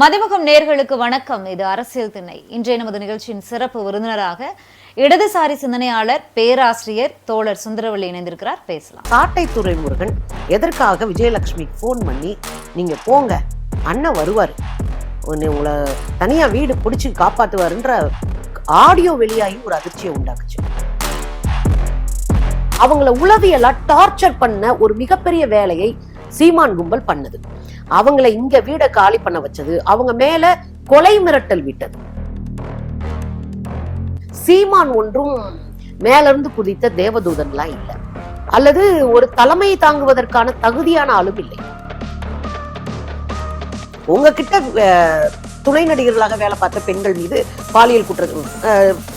மதிமுகம் நேர்களுக்கு வணக்கம். இது அரசியல் திணை இன்றைய நமது நிகழ்ச்சியின் சிறப்பு விருந்தினராக இடதுசாரி சிந்தனையாளர் பேராசிரியர் தோழர் சுந்தரவள்ளி இணைந்திருக்கிறார். பேசலாம். காட்டை துரைமுருகன் எதற்காக விஜயலட்சுமி ஃபோன் பண்ணி நீங்க போங்க அண்ணன் வருவார். உன்னை உங்களை தனியா வீடு பிடிச்சி காப்பாத்துவாருன்ற ஆடியோ வெளியாகி ஒரு அதிர்ச்சியை உண்டாக்குச்சு. அவங்கள உளவியலா டார்ச்சர் பண்ண ஒரு மிகப்பெரிய வேலையை சீமான் கும்பல் பண்ணுது. அவங்கள இங்க வீடை காலி பண்ண வச்சது அவங்க மேல கொலை மிரட்டல் விட்டது. சீமான் ஒன்றும் மேல இருந்து குதித்த தேவதூதன்லாம் இல்ல. அல்லது ஒரு தலைமையை தாங்குவதற்கான தகுதியான ஆளும் இல்லை. உங்ககிட்ட அஹ், துணை நடிகர்களாக வேலை பார்த்த பெண்கள் மீது பாலியல் குற்ற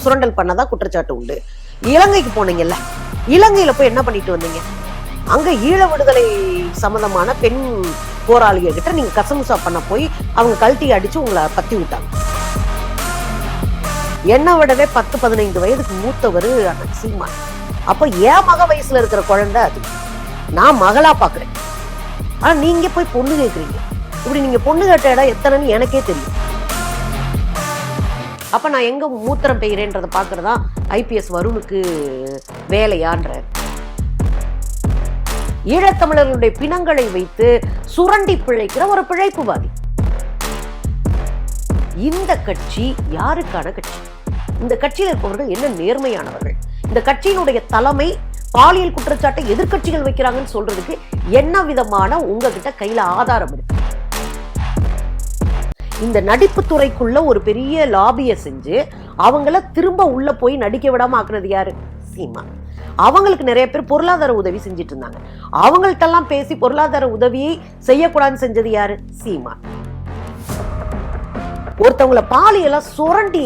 சுரண்டல் பண்ணதா குற்றச்சாட்டு உண்டு. இலங்கைக்கு போனீங்கல்ல இலங்கையில போய் என்ன பண்ணிட்டு வந்தீங்க? அங்க ஈழ விடுதலை சம்பந்தமான பெண் போராளிக கிட்ட நீங்க கசமுசா பண்ண போய் அவங்க கழட்டி அடிச்சு உங்களை பத்தி விட்டாங்க. என்னை விடவே பத்து பதினைந்து வயதுக்கு மூத்தவர் அந்த சீமான். அப்ப என் மக வயசுல இருக்கிற குழந்தை அது. நான் மகளா பாக்குறேன். ஆனா நீங்க போய் பொண்ணு கேக்குறீங்க. இப்படி நீங்க பொண்ணு கேட்ட இடம் எத்தனைன்னு எனக்கே தெரியும். அப்ப நான் எங்க மூத்திரம் பெய்கிறேன்றதை பாக்குறதா ஐபிஎஸ் வருணுக்கு வேலையான்ற ஈழத்தமிழர்களுடைய பிணங்களை வைத்து சுரண்டி பிழைக்கிற ஒரு பிழைப்புவாதி. இந்த கட்சி யாருக்கான கட்சி? இந்த கட்சியில் இருப்பவர்கள் என்ன நேர்மையானவர்கள்? இந்த கட்சியினுடைய தலைமை பாலியல் குற்றச்சாட்டை எதிர்கட்சிகள் வைக்கிறாங்கன்னு சொல்றதுக்கு என்ன விதமான உங்ககிட்ட கையில ஆதாரம் இருக்கு? இந்த நடிப்பு துறைக்குள்ள ஒரு பெரிய லாபிய செஞ்சு அவங்கள திரும்ப உள்ள போய் நடிக்க விடாம ஆக்குறது யாரு? சீமா அவங்களுக்கு நிறைய பேர் பொருளாதார உதவி செஞ்சுட்டு இருந்தாங்க அவங்கள்ட்டெல்லாம் பேசி பொருளாதார உதவியை செய்யக்கூடாதுன்னு செஞ்சது யாரு? சீமா. ஒருத்தவங்கள பாலியெல்லாம் சுரண்டி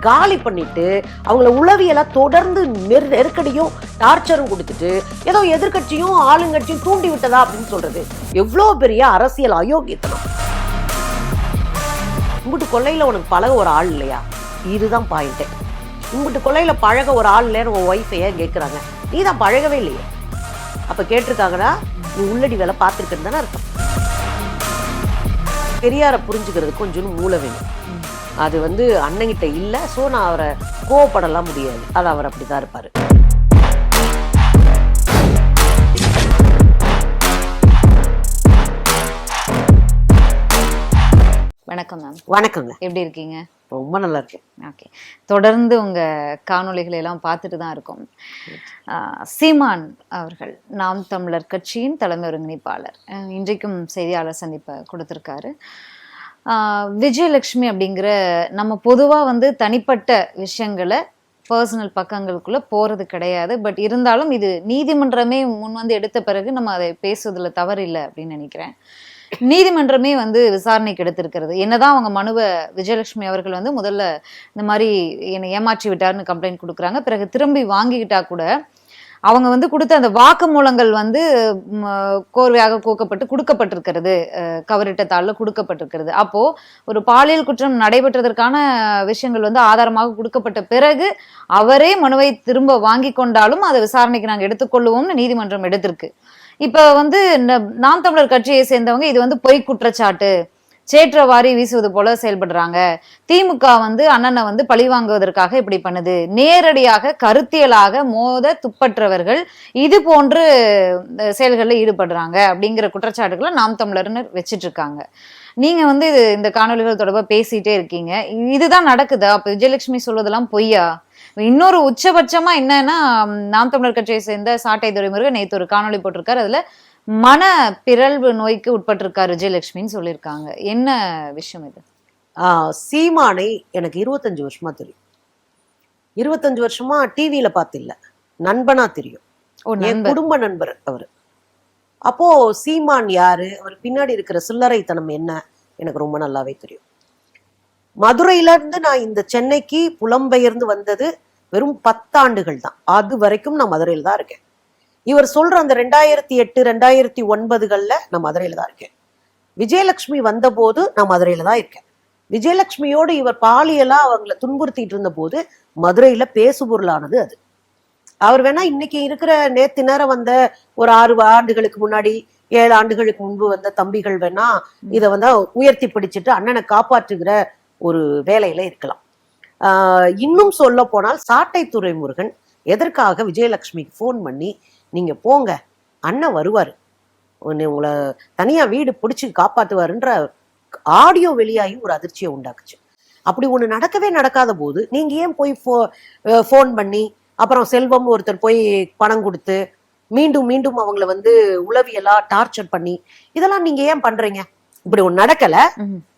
காலி பண்ணிட்டு அவங்கள உளவியெல்லாம் தொடர்ந்து நெரு நெருக்கடியும் டார்ச்சரும் கொடுத்துட்டு ஏதோ எதிர்க்கட்சியும் ஆளுங்கட்சியும் தூண்டி விட்டதா அப்படின்னு சொல்றது. எவ்வளோ பெரிய அரசியல் அயோக்கியத்தனம். உங்ககிட்ட கொள்ளையில் உனக்கு பழக ஒரு ஆள் இல்லையா? இதுதான் பாயிண்ட்டு உங்ககிட்ட கொள்ளையில பழக ஒரு ஆள் இல்லைன்னு உன் ஒய்ஃபை ஏன் கேட்குறாங்க நீ தான் பழகவே இல்லையே. அப்ப கேட்டிருக்காங்கன்னா நீ உள்ளடி வேலை பார்த்துருக்குன்னு தானே அர்த்தம். பெரியாரை புரிஞ்சுக்கிறது கொஞ்சம் மூளை வேணும். அது வந்து அண்ணங்கிட்ட இல்லை ஸோ நான் அவரை கோவப்படலாம் முடியாது. அது அவர் அப்படிதான் இருப்பாரு. வணக்கம் மேம் வணக்கங்க. எப்படி இருக்கீங்க? ரொம்ப நல்லா இருக்கு ஓகே. தொடர்ந்து உங்க காணொளிகளை எல்லாம் பார்த்துட்டு தான் இருக்கோம். சீமான் அவர்கள் நாம் தமிழர் கட்சியின் தலைமை ஒருங்கிணைப்பாளர். இன்றைக்கும் செய்தியாளர் சந்திப்பை கொடுத்துருக்காரு. விஜயலட்சுமி அப்படிங்கிற நம்ம பொதுவாக வந்து தனிப்பட்ட விஷயங்களை பர்சனல் பக்கங்களுக்குள்ள போறது கிடையாது. பட் இருந்தாலும் இது நீதிமன்றமே முன் வந்து எடுத்த பிறகு நம்ம அதை பேசுவதில் தவறு இல்லை அப்படின்னு நினைக்கிறேன். நீதிமன்றமே வந்து விசாரணைக்கு எடுத்திருக்கிறது. என்னதான் அவங்க மனுவை விஜயலட்சுமி அவர்கள் வந்து முதல்ல இந்த மாதிரி என்னை ஏமாற்றி விட்டாருன்னு கம்ப்ளைண்ட் கொடுக்குறாங்க. பிறகு திரும்பி வாங்கிக்கிட்டா கூட அவங்க வந்து கொடுத்த அந்த வாக்குமூலங்கள் வந்து கோர்வையாக கோக்கப்பட்டு கொடுக்கப்பட்டிருக்கிறது. கவரிட்டத்தாளில் கவரிட்ட தாளில் கொடுக்கப்பட்டிருக்கிறது. அப்போ ஒரு பாலியல் குற்றம் நடைபெற்றதற்கான விஷயங்கள் வந்து ஆதாரமாக கொடுக்கப்பட்ட பிறகு அவரே மனுவை திரும்ப வாங்கி கொண்டாலும் அதை விசாரணைக்கு நாங்கள் எடுத்துக்கொள்ளுவோம்னு நீதிமன்றம் எடுத்திருக்கு. இப்போ வந்து ந- நாம் தமிழர் கட்சியை சேர்ந்தவங்க இது வந்து பொய் குற்றச்சாட்டு. சேற்றவாரி வீசுவது போல செயல்படுறாங்க. திமுக வந்து அண்ணனை வந்து பழி வாங்குவதற்காக இப்படி பண்ணுது. நேரடியாக கருத்தியலாக மோத துப்பற்றவர்கள் இது போன்று செயல்களில் ஈடுபடுறாங்க அப்படிங்கிற குற்றச்சாட்டுகளை நாம் தமிழர்னு வச்சிட்டு இருக்காங்க நீங்க வந்து இது இந்த காணொலிகள் தொடர்பாக பேசிட்டே இருக்கீங்க. இதுதான் நடக்குதா? அப்ப விஜயலட்சுமி சொல்வதெல்லாம் பொய்யா? இன்னொரு உச்சபட்சமா என்னன்னா நாம் தமிழர் கட்சியை சேர்ந்த சாட்டை துறைமுருகன் நேற்று ஒரு காணொளி போட்டிருக்காரு. அதுல மன பிறழ்வு நோய்க்கு உட்பட்டிருக்காரு விஜயலட்சுமின்னு சொல்லியிருக்காங்க. என்ன விஷயம் இது? ஆஹ் சீமானை எனக்கு இருபத்தஞ்சு வருஷமா தெரியும். இருபத்தஞ்சு வருஷமா டிவியில பார்த்தில்ல. நண்பனா தெரியும். என் குடும்ப நண்பர் அவரு. அப்போ சீமான் யாரு? அவர் பின்னாடி இருக்கிற சில்லறைத்தனம் என்ன? எனக்கு ரொம்ப நல்லாவே தெரியும். மதுரையில இருந்து நான் இந்த சென்னைக்கு புலம்பெயர்ந்து வந்தது வெறும் பத்தாண்டுகள் தான். அது வரைக்கும் நான் மதுரையில தான் இருக்கேன். இவர் சொல்ற அந்த ரெண்டாயிரத்தி எட்டு ரெண்டாயிரத்தி ஒன்பதுகள்ல நான் மதுரையில தான் இருக்கேன். விஜயலட்சுமி வந்தபோது நான் மதுரையில தான் இருக்கேன். விஜயலட்சுமியோடு இவர் பாலியலா அவங்கள துன்புறுத்திட்டு இருந்த போது மதுரையில பேசுபொருளானது அது. அவர் வேணா இன்னைக்கு இருக்கிற நேத்து நேரம் வந்த ஒரு ஆறு ஆண்டுகளுக்கு முன்னாடி ஏழு ஆண்டுகளுக்கு முன்பு வந்த தம்பிகள் வேணா இதை வந்து உயர்த்தி பிடிச்சிட்டு அண்ணனை காப்பாற்றுகிற ஒரு வேலையில இருக்கலாம். ஆஹ் இன்னும் சொல்ல போனால் சாட்டை துறைமுருகன் எதற்காக விஜயலட்சுமிக்கு ஃபோன் பண்ணி நீங்க போங்க. அண்ணன் வருவாரு. உங்களை தனியா வீடு பிடிச்சி காப்பாத்துவாருன்ற ஆடியோ வெளியாகி ஒரு அதிர்ச்சியை உண்டாக்குச்சு. அப்படி ஒண்ணு நடக்கவே நடக்காத போது நீங்க ஏன் போய் ஃபோன் பண்ணி அப்புறம் செல்வம் ஒருத்தர் போய் பணம் கொடுத்து மீண்டும் மீண்டும் அவங்கள வந்து உளவியலா டார்ச்சர் பண்ணி இதெல்லாம் நீங்க ஏன் பண்றீங்க? இப்படி ஒண்ணு நடக்கல.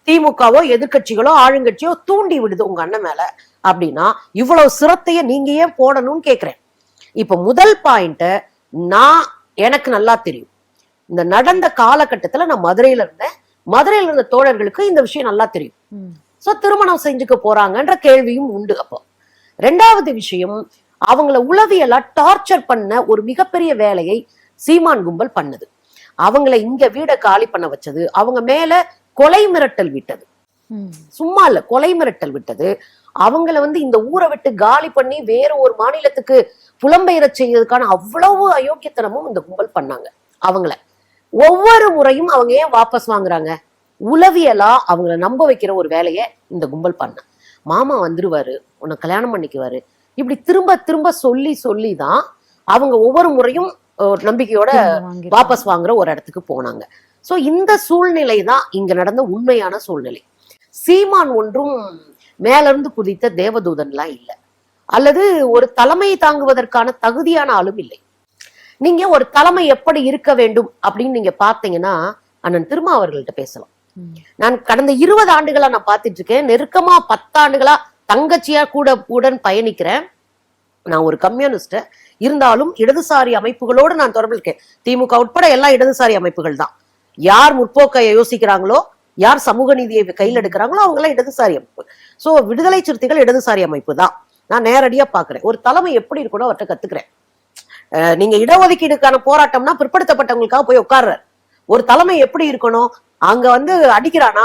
திமுகவோ எதிர்க்கட்சிகளோ ஆளுங்கட்சியோ தூண்டி விடுது உங்க அண்ணன் மேல. அப்படின்னா இவ்வளவு சிரத்தைய நீங்க ஏன் போடணும்னு கேக்குறேன். இப்ப முதல் பாயிண்ட நான் எனக்கு நல்லா தெரியும். இந்த நடந்த காலகட்டத்துல நான் மதுரையில இருந்தேன். மதுரையில இருந்த தோழர்களுக்கு இந்த விஷயம் நல்லா தெரியும். சோ திருமணம் செஞ்சுக்க போறாங்கன்ற கேள்வியும் உண்டு அப்போ. ரெண்டாவது விஷயம் அவங்கள உளவியலா டார்ச்சர் பண்ண ஒரு மிகப்பெரிய வேலையை சீமான் கும்பல் பண்ணுது. அவங்கள இங்க வீட காலி பண்ண வச்சது. அவங்க மேல கொலை மிரட்டல் விட்டது. சும்மா இல்ல கொலை மிரட்டல் விட்டது. அவங்கள வந்து இந்த ஊரை விட்டு காலி பண்ணி வேற ஒரு மாநிலத்துக்கு புலம்பெயரச் செய்யறதுக்கான அவ்வளவு அயோக்கியத்தனமும் இந்த கும்பல் பண்ணாங்க. அவங்கள. ஒவ்வொரு முறையும் அவங்க ஏன் வாபஸ் வாங்குறாங்க? உளவியலா அவங்கள நம்ப வைக்கிற ஒரு வேலையை இந்த கும்பல் பண்ண. மாமா வந்துருவாரு உன்னை கல்யாணம் பண்ணிக்குவாரு. இப்படி திரும்ப திரும்ப சொல்லி சொல்லி தான் அவங்க ஒவ்வொரு முறையும் ஒரு நம்பிக்கையோட. வாபஸ் வாங்குற ஒரு இடத்துக்கு போனாங்க. சோ இந்த சூழ்நிலை தான் இங்க நடந்த உண்மையான சூழ்நிலை. சீமான் ஒன்றும் மேல இருந்து குதித்த தேவதூதன்லாம் இல்ல. அல்லது ஒரு தலைமை தாங்குவதற்கான தகுதியான ஆளும் இல்லை. நீங்க ஒரு தலைமை எப்படி இருக்க வேண்டும் அப்படின்னு நீங்க பாத்தீங்கன்னா அண்ணன் திருமாவர்கள்ட்ட பேசலாம். ம். நான் கடந்த இருபது ஆண்டுகளா நான் பார்த்துட்டு இருக்கேன். நெருக்கமா பத்தாண்டுகளா தங்கச்சியா கூட உடன் பயணிக்கிறேன். நான் ஒரு கம்யூனிஸ்ட் இருந்தாலும் இடதுசாரி அமைப்புகளோடு நான் தொடர்பில் இருக்கேன். திமுக உட்பட எல்லா இடதுசாரி அமைப்புகள் தான். யார் முற்போக்கை யோசிக்கிறாங்களோ யார் சமூக நீதியை கையில் எடுக்கிறாங்களோ அவங்க எல்லாம் இடதுசாரி அமைப்பு. சோ விடுதலை சிறுத்தைகள் இடதுசாரி அமைப்பு தான். நான் நேரடியா பாக்குறேன். ஒரு தலைமை எப்படி இருக்கணும் அவர்கிட்ட கத்துக்கிறேன். அஹ் நீங்க இடஒதுக்கீடுக்கான போராட்டம்னா பிற்படுத்தப்பட்டவங்களுக்காக போய் உட்கார்றாரு. ஒரு தலைமை எப்படி இருக்கணும்? அங்க வந்து அடிக்கிறானா?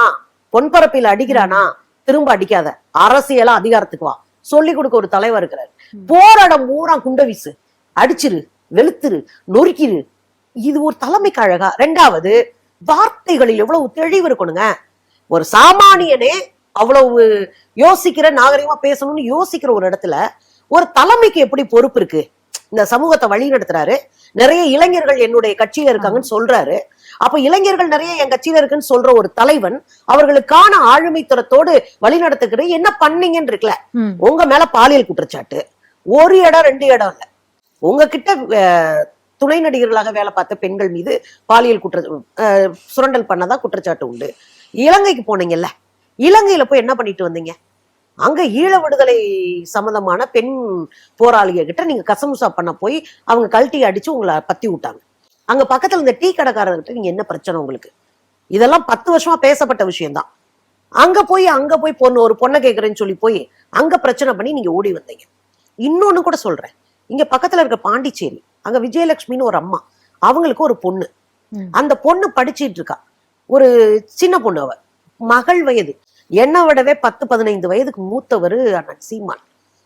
பொன்பரப்பில அடிக்கிறானா? திரும்ப அடிக்காத. அரசியலா அதிகாரத்துக்கு வா. சொல்லி கொடுக்க ஒரு தலைவர் இருக்கிறார். போராடம் பூரா குண்ட வீசு. அடிச்சிரு வெளுத்துரு நொறுக்கிரு. இது ஒரு தலைமைக்கு அழகா. ரெண்டாவது வார்த்தைகளில் எவ்வளவு தெளிவு இருக்கணுங்க. ஒரு சாமானியனே அவ்வளவு யோசிக்கிற நாகரிகமா பேசணும்னு யோசிக்கிற ஒரு இடத்துல ஒரு தலைமைக்கு எப்படி பொறுப்பு இருக்கு? இந்த சமூகத்தை வழி நடத்துறாரு. நிறைய இளைஞர்கள் என்னுடைய கட்சியில இருக்காங்கன்னு சொல்றாரு. அப்ப இளைஞர்கள் நிறைய என் கட்சியில இருக்குன்னு சொல்ற ஒரு தலைவன் அவர்களுக்கான ஆளுமைத்தரத்தோடு வழி நடத்துக்கிற என்ன பண்ணீங்கன்னு இருக்குல்ல. உங்க மேல பாலியல் குற்றச்சாட்டு. ஒரு இடம் ரெண்டு இடம் இல்ல. உங்ககிட்ட துணை நடிகர்களாக வேலை பார்த்த பெண்கள் மீது பாலியல் குற்ற சுரண்டல் பண்ணதா குற்றச்சாட்டு உண்டு. இலங்கைக்கு போனீங்கல்ல? இலங்கையில போய் என்ன பண்ணிட்டு வந்தீங்க? அங்க ஈழ விடுதலை சம்பந்தமான பெண் போராளிக கிட்ட நீங்க கசமுசா பண்ண போய் அவங்க கழட்டி அடிச்சு உங்களை பத்தி விட்டாங்க. அங்க பக்கத்துல இந்த டீ கடைக்காரர்கிட்ட நீங்க என்ன பிரச்சனை உங்களுக்கு? இதெல்லாம் பத்து வருஷமா பேசப்பட்ட விஷயம்தான். அங்க போய் அங்க போய் பொண்ணு ஒரு பொண்ணை கேக்குறேன்னு சொல்லி போய் அங்க பிரச்சனை பண்ணி நீங்க ஓடி வந்தீங்க. இன்னொன்னு கூட சொல்றேன். இங்க பக்கத்துல இருக்க பாண்டிச்சேரி அங்க விஜயலட்சுமின்னு ஒரு அம்மா அவங்களுக்கு ஒரு பொண்ணு. அந்த பொண்ணு படிச்சிட்டு இருக்கா. ஒரு சின்ன பொண்ணு அவ. மகள் வயது என்னை விடவே பத்து பதினைந்து வயதுக்கு மூத்தவர் அண்ணன் சீமான்.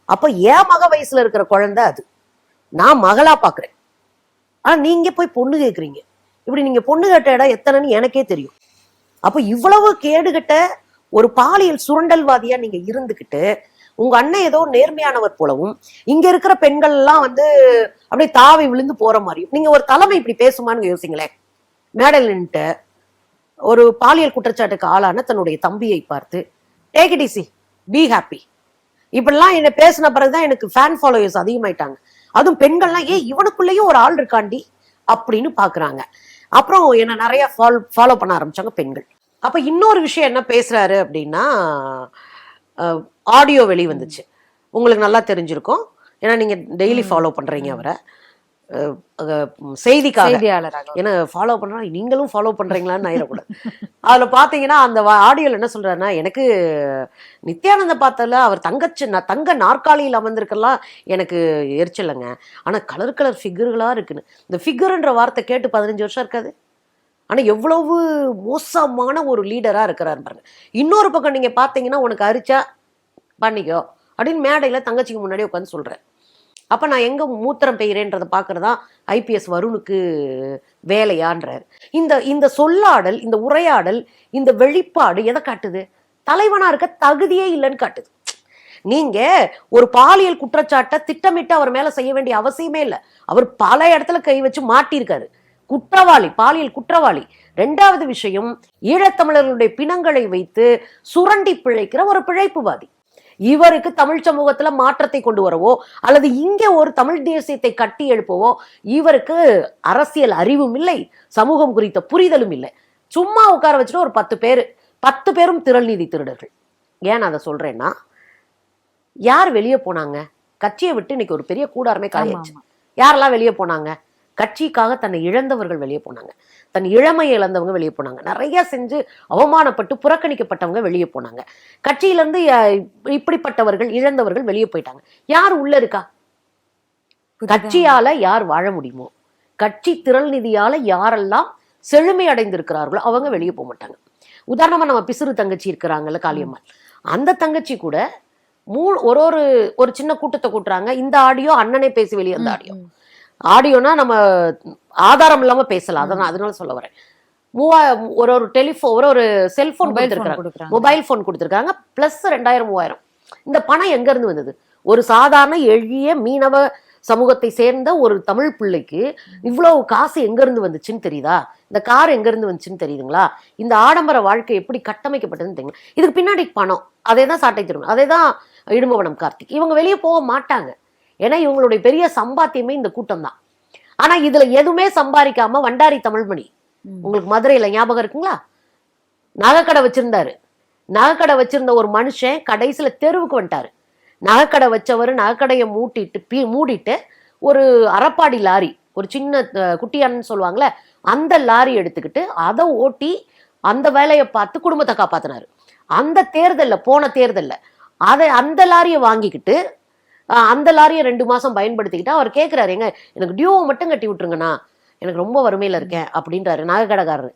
அப்ப என் மக வயசுல இருக்கிற குழந்தை அது. நான் மகளா பாக்குறேன். ஆனா நீங்க போய் பொண்ணு கேக்குறீங்க. இப்படி நீங்க பொண்ணு கேட்ட இடம் எத்தனைன்னு எனக்கே தெரியும். அப்ப இவ்வளவு கேடுகட்ட ஒரு பாலியல் சுரண்டல்வாதியா நீங்க இருந்துகிட்டு உங்க அண்ணன் ஏதோ நேர்மையானவர் போலவும் இங்க இருக்கிற பெண்கள் எல்லாம் வந்து அப்படியே தாவி விழுந்து போற மாதிரியும் நீங்க ஒரு தலைமை இப்படி பேசுமான்னு யோசிங்களேன். மேடையில் நின்னுட்டு ஒரு பாலியல் குற்றச்சாட்டுக்கு ஆளான தன்னுடைய தம்பியை பார்த்து take it easy be happy இப்படிலாம் என்ன பேசின பிறகுதான் எனக்கு ஃபேன் ஃபாலோயர்ஸ் அதிகமாயிட்டாங்க. அதுவும் பெண்கள்லாம் ஏன் இவனுக்குள்ளேயும் ஒரு ஆள் இருக்காண்டி? அப்படின்னு பாக்குறாங்க. அப்புறம் என்ன நிறைய ஃபாலோ ஃபாலோ பண்ண ஆரம்பிச்சாங்க பெண்கள். அப்ப இன்னொரு விஷயம் என்ன பேசுறாரு அப்படின்னா ஆடியோ வெளி வந்துச்சு. உங்களுக்கு நல்லா தெரிஞ்சிருக்கும். ஏன்னா நீங்க டெய்லி ஃபாலோ பண்றீங்க அவரை. செய்திக்காக. ஏன்னா ஃபாலோ பண்றா நீங்களும் ஃபாலோ பண்றீங்களான்னு ஆயிடக்கூடாது அதுல பாத்தீங்கன்னா அந்த ஆடியோல என்ன சொல்றாருன்னா எனக்கு நித்யானந்த பார்த்ததுல அவர் தங்கச்சி ந- தங்க நாற்காலியில் அமர்ந்திருக்கலாம் எனக்கு எரிச்சலைங்க ஆனா கலர் கலர் ஃபிகர்களா இருக்குன்னு. இந்த ஃபிகர்ன்ற வார்த்தை கேட்டு பதினஞ்சு வருஷம் இருக்காது. ஆனா எவ்வளவு மோசமான ஒரு லீடரா இருக்கிறாரு பாருங்க. இன்னொரு பக்கம் நீங்க பாத்தீங்கன்னா உனக்கு அரிச்சா பண்ணிக்கோ. அப்படின்னு மேடையில தங்கச்சிக்கு முன்னாடி உட்காந்து சொல்றேன். அப்ப நான் எங்க மூத்திரம் பெய்கிறேன்றதை பார்க்கறதா ஐபிஎஸ் வருணுக்கு வேலையான்றார். இந்த இந்த சொல்லாடல் இந்த உரையாடல் இந்த வெளிப்பாடு எதை காட்டுது? தலைவனா இருக்க தகுதியே இல்லைன்னு காட்டுது. நீங்க ஒரு பாலியல் குற்றச்சாட்டை திட்டமிட்டு அவர் மேல செய்ய வேண்டிய அவசியமே இல்லை. அவர் பல இடத்துல கை வச்சு மாட்டியிருக்காரு. குற்றவாளி பாலியல் குற்றவாளி. ரெண்டாவது விஷயம் ஈழத்தமிழர்களுடைய பிணங்களை வைத்து சுரண்டி பிழைக்கிற ஒரு பிழைப்புவாதி. இவருக்கு தமிழ் சமூகத்துல மாற்றத்தை கொண்டு வரவோ அல்லது இங்கே ஒரு தமிழ் தேசியத்தை கட்டி எழுப்பவோ இவருக்கு அரசியல் அறிவும் இல்லை சமூகம் குறித்த புரிதலும் இல்லை. சும்மா உட்கார வச்சுட்டு ஒரு பத்து பேர் பத்து பேரும் திரள் நீதி திருடர்கள். ஏன் அதை சொல்றேன்னா யார் வெளியே போனாங்க? கட்சியை விட்டு இன்னைக்கு ஒரு பெரிய கூடாரமே ஆமா. யாரெல்லாம் வெளியே போனாங்க? கட்சிக்காக தன்னை இழந்தவர்கள் வெளியே போனாங்க. தன் இளமையை இழந்தவங்க வெளியே போனாங்க. நிறைய செஞ்சு அவமானப்பட்டு புறக்கணிக்கப்பட்டவங்க வெளியே போனாங்க. கட்சியிலிருந்து இப்படிப்பட்டவர்கள் இழந்தவர்கள் வெளியே போயிட்டாங்க. யார் உள்ள இருக்கா? கட்சியால யார் வாழ முடியுமோ கட்சி திரள் நிதியால யாரெல்லாம் செழுமை அடைந்திருக்கிறார்களோ அவங்க வெளியே போக மாட்டாங்க. உதாரணமா நம்ம பிசிறு தங்கச்சி இருக்கிறாங்கல்ல காளியம்மாள். அந்த தங்கச்சி கூட மூ ஒரு ஒரு ஒரு சின்ன கூட்டத்தை கூட்டுறாங்க. இந்த ஆடியோ அண்ணனே பேசி வெளியே அந்த ஆடியோ. ஆடியோனா நம்ம ஆதாரம் இல்லாம பேசலாம். அதான் நான் அதனால சொல்ல வரேன். மூவா ஒரு ஒரு டெலிஃபோன் ஒரு ஒரு செல்போன் மொபைல் ஃபோன் கொடுத்துருக்காங்க. மொபைல் ஃபோன் கொடுத்துருக்காங்க. பிளஸ் ரெண்டாயிரம் மூவாயிரம். இந்த பணம் எங்க இருந்து வந்தது? ஒரு சாதாரண எளிய மீனவ சமூகத்தை சேர்ந்த ஒரு தமிழ் பிள்ளைக்கு இவ்வளவு காசு எங்க இருந்து வந்துச்சுன்னு தெரியுதா? இந்த கார் எங்க இருந்து வந்துச்சுன்னு தெரியுதுங்களா? இந்த ஆடம்பர வாழ்க்கை எப்படி கட்டமைக்கப்பட்டதுன்னு தெரியுங்களா? இதுக்கு பின்னாடி பணம். அதே தான் சாட்டை திரும்ப அதே தான் இடும்பவனம் கார்த்திக். இவங்க வெளியே போக மாட்டாங்க. ஏன்னா இவங்களுடைய பெரிய சம்பாத்தியமே இந்த கூட்டம் தான் ஆனா இதுல எதுவுமே சம்பாதிக்காம வண்டாரி தமிழ்மணி. உங்களுக்கு மதுரையில ஞாபகம் இருக்குங்களா? நகைக்கடை வச்சிருந்தாரு. நகைக்கடை வச்சிருந்த ஒரு மனுஷன் கடைசியில தெருவுக்கு வந்துட்டாரு. நகைக்கடை வச்சவர் நகைக்கடையை மூட்டிட்டு பீ மூடிட்டு ஒரு அரப்பாடி லாரி ஒரு சின்ன குட்டியான்னு சொல்லுவாங்கல்ல அந்த லாரி எடுத்துக்கிட்டு அதை ஓட்டி அந்த வேலையை பார்த்து குடும்பத்தை காப்பாத்தினாரு. அந்த தேர்தல்ல போன தேர்தல்ல அதை அந்த லாரியை வாங்கிக்கிட்டு அந்த லாரியை ரெண்டு மாசம் பயன்படுத்திக்கிட்டு அவர் கேட்குறாரு எங்க எனக்கு டியூவை மட்டும் கட்டி விட்டுருங்கண்ணா. எனக்கு ரொம்ப வறுமையில இருக்கேன் அப்படின்றாரு நகைக்கடைக்காரரு.